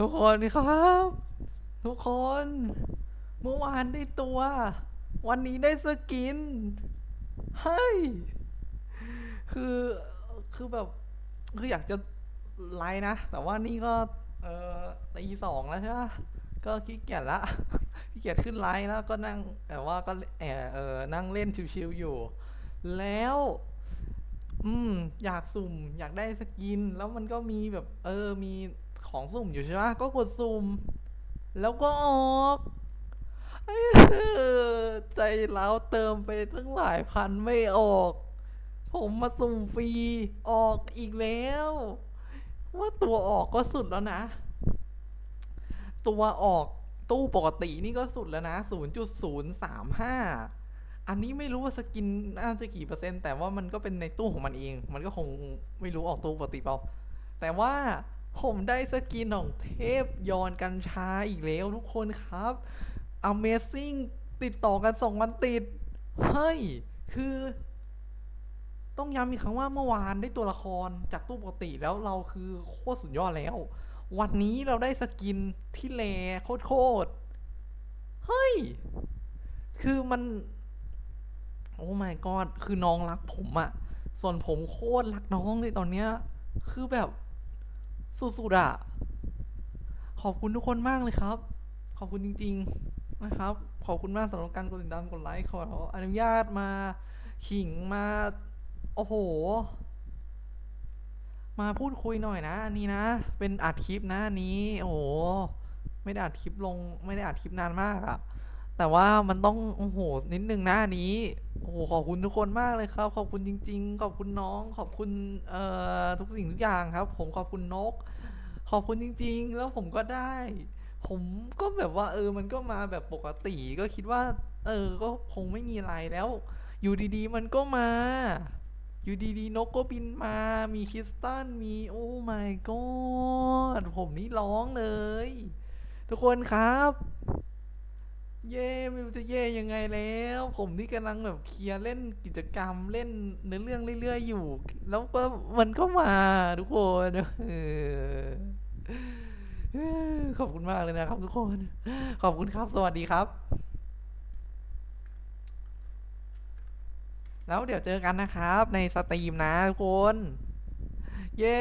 ทุกคนครับ ทุกคน เมื่อวานได้ตัว วันนี้ได้สกินเฮ้ยคือคือแบบ คืออยากจะไลน์นะ แต่ว่านี่ก็เออตีสองแล้วใช่ปะก็ขี้เกียจละขี้เกียจขึ้นไลน์แล้วก็นั่งแต่ว่าก็เออเออนั่งเล่นชิวๆอยู่ แล้ว อืม อยากสุ่ม อยากได้สกิน แล้วมันก็มีแบบ เออมี ของสุ่มอยู่ใช่ไหมก็กดสุ่ม แล้วก็ออกใจเร้าเติมไปตั้งหลายพันไม่ออก ผมมาสุ่มฟรี ออกอีกแล้ว ว่าตัวออกก็สุดแล้วนะ ตัวออกตู้ปกตินี่ก็สุดแล้วนะ 0.035 อันนี้ไม่รู้ว่าสกินน่าจะกี่เปอร์เซ็นต์ แต่ว่ามันก็เป็นในตู้ของมันเอง มันก็คงไม่รู้ออกตู้ปกติเปล่า แต่ว่า ผมได้สกินของเทพยอนกัญชาอีกแล้วทุกคนครับ Amazing ติดต่อกันสองวันติด เฮ้ย คือ ต้องย้ำอีกครั้งว่าเมื่อวานได้ตัวละครจากตู้ปกติแล้วเราคือโคตรสุดยอดแล้ว วันนี้เราได้สกินที่แลโคตรเฮ้ย คือมัน โอ้ my god คือน้องรักผมอะส่วนผมโคตรรักน้องเลยตอนเนี้ย คือแบบ สุดๆอะขอบคุณทุกคนมากเลยครับ ขอบคุณจริง ๆ นะครับ ขอบคุณมากสำหรับการกดติดตามกดไลค์ขออนุญาตมาขิงมา โอ้โห มาพูดคุยหน่อยนะ อันนี้นะ เป็นอัดคลิปนะอันนี้ โอ้โห ไม่ได้อัดคลิปลง ไม่ได้อัดคลิปนานมากอะแต่ว่ามันต้อง โอ้โห นิดนึงนะอันนี้ โอ้โหขอบคุณทุกคนมากเลยครับ ขอบคุณจริง ๆ ขอบคุณน้อง ขอบคุณเอ่อทุกสิ่งทุกอย่างครับ ผมขอบคุณนก ขอบคุณจริง ๆ แล้วผมก็ได้ ผมก็แบบว่า เออ มันก็มาแบบปกติก็คิดว่า เออ ก็คงไม่มีอะไรแล้ว อยู่ดีๆ มันก็มา อยู่ดีๆ นกก็บินมา มีคริสตันมีโอ้ my god ผมนี่ร้องเลย ทุกคนครับ เย่ไม่รู้จะเย่ยังไงแล้ว ผมนี่กำลังแบบเคลียร์เล่นกิจกรรมเล่นเนื้อเรื่องเรื่อยๆอยู่ แล้วก็มันก็มาทุกคนขอบคุณมากเลยนะครับทุกคน ขอบคุณครับ สวัสดีครับ แล้วเดี๋ยวเจอกันนะครับ ในสตรีมนะทุกคน เย้